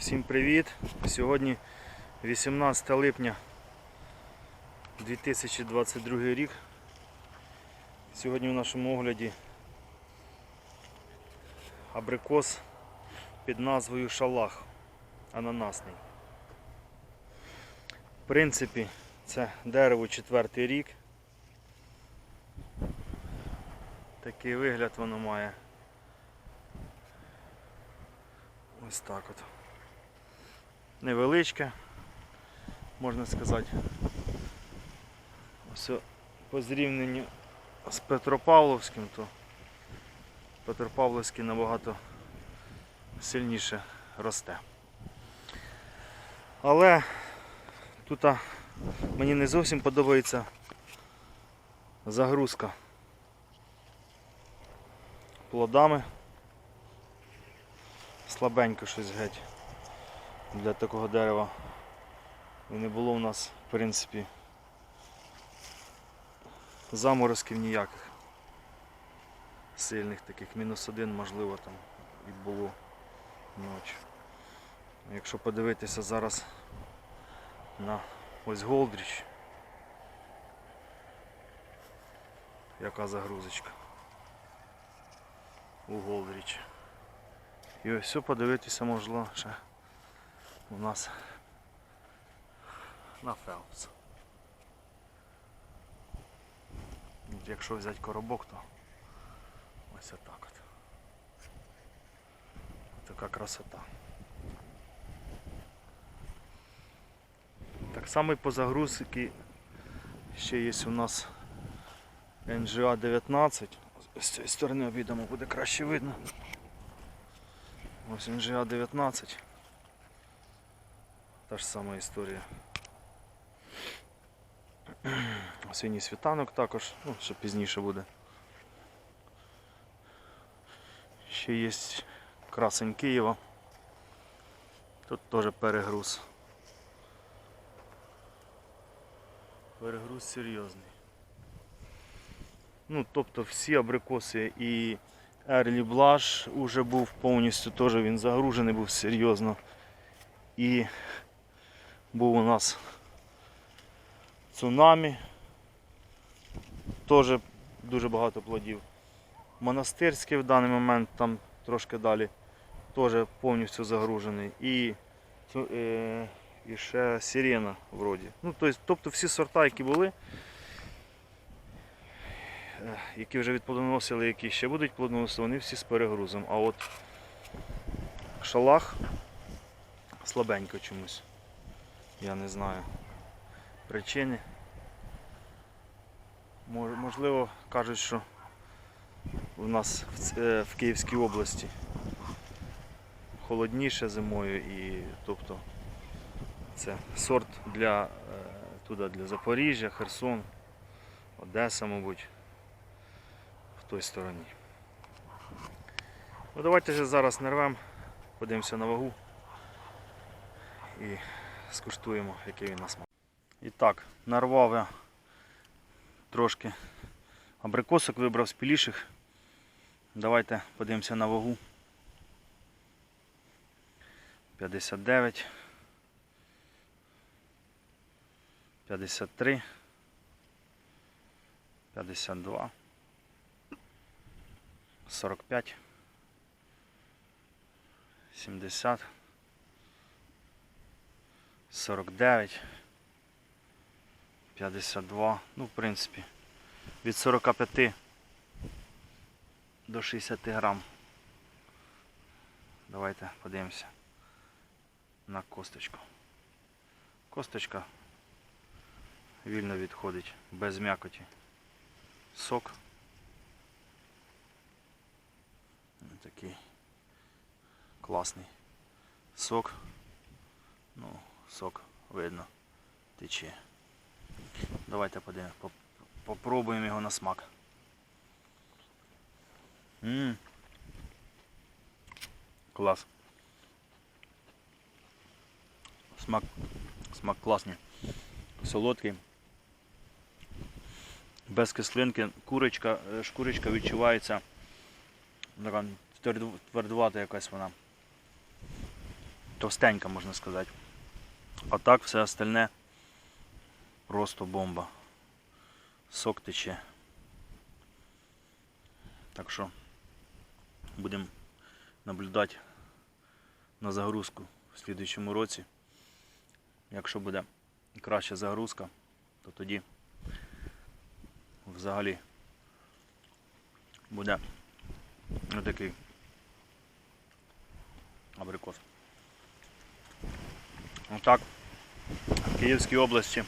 Всім привіт! Сьогодні 18 липня 2022 рік. Сьогодні в нашому огляді абрикос під назвою Шалах ананасний. В принципі, це дерево четвертий рік. Такий вигляд воно має. Ось так от. Невеличке, можна сказати. Ось по зрівнянню з Петропавловським, то Петропавловський набагато сильніше росте. Але тут мені не зовсім подобається загрузка плодами. Слабенько щось геть для такого дерева. І не було в нас, в принципі, заморозків ніяких. Сильних таких, мінус один, можливо, там і було ночі. Якщо подивитися зараз на ось Голдріч, яка загрузочка у Голдрічі. І ось все подивитися можливо ще у нас на Фелпс. Якщо взяти коробок, то ось отак от. Така красота. Так само по загрузці ще є у нас NGA 19. З цієї сторони обійдемо буде краще видно. Ось NGA 19. Та ж сама історія. Осінній світанок також, ну, ще пізніше буде. Ще є красень Києва. Тут теж перегруз. Перегруз серйозний. Ну, тобто всі абрикоси і Early Blush уже був повністю теж він загружений був серйозно. І був у нас цунамі. Теж дуже багато плодів. Монастирський в даний момент там трошки далі теж повністю загружений. І, е, і ще сирена вроді. Ну, тобто, тобто всі сорта, які були, е, які вже відплодоносили, які ще будуть плодоносити, вони всі з перегрузом. А от шалах слабенько чомусь. Я не знаю причини. Можливо, кажуть, що у нас е, в Київській області холодніше зимою і тобто це сорт для, е, туди, для Запоріжжя, Херсон, Одеса, мабуть, в той стороні. Ну, давайте же зараз нарвемо, подивимося на вагу і скуштуємо, який він на смак. І так, нарвав я трошки абрикосок, вибрав з піліших. Давайте подивимося на вагу. 59. 53. 52. 45. 70. 49. 52. Ну, в принципі, від 45 до 60 грам. Давайте подивимося на косточку. Косточка вільно відходить, без м'якоті. Сок. Такий класний сок. Ну, сок видно тече. Давайте подивимо, попробуємо його на смак. Ммм. Клас. Смак, смак класний. Солодкий. Без кислинки. Курочка, е, шкурочка відчувається. Така твердувата якась вона. товстенька, можна сказати. А так все остальне просто бомба. Сок тече. Так що будемо наблюдати на загрузку в слідуючому році. Якщо буде краща загрузка, то тоді взагалі буде отакий абрикос. Отак. В Київській області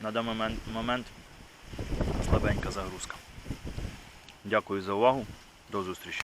на даний момент, момент слабенька загрузка. Дякую за увагу. До зустрічі.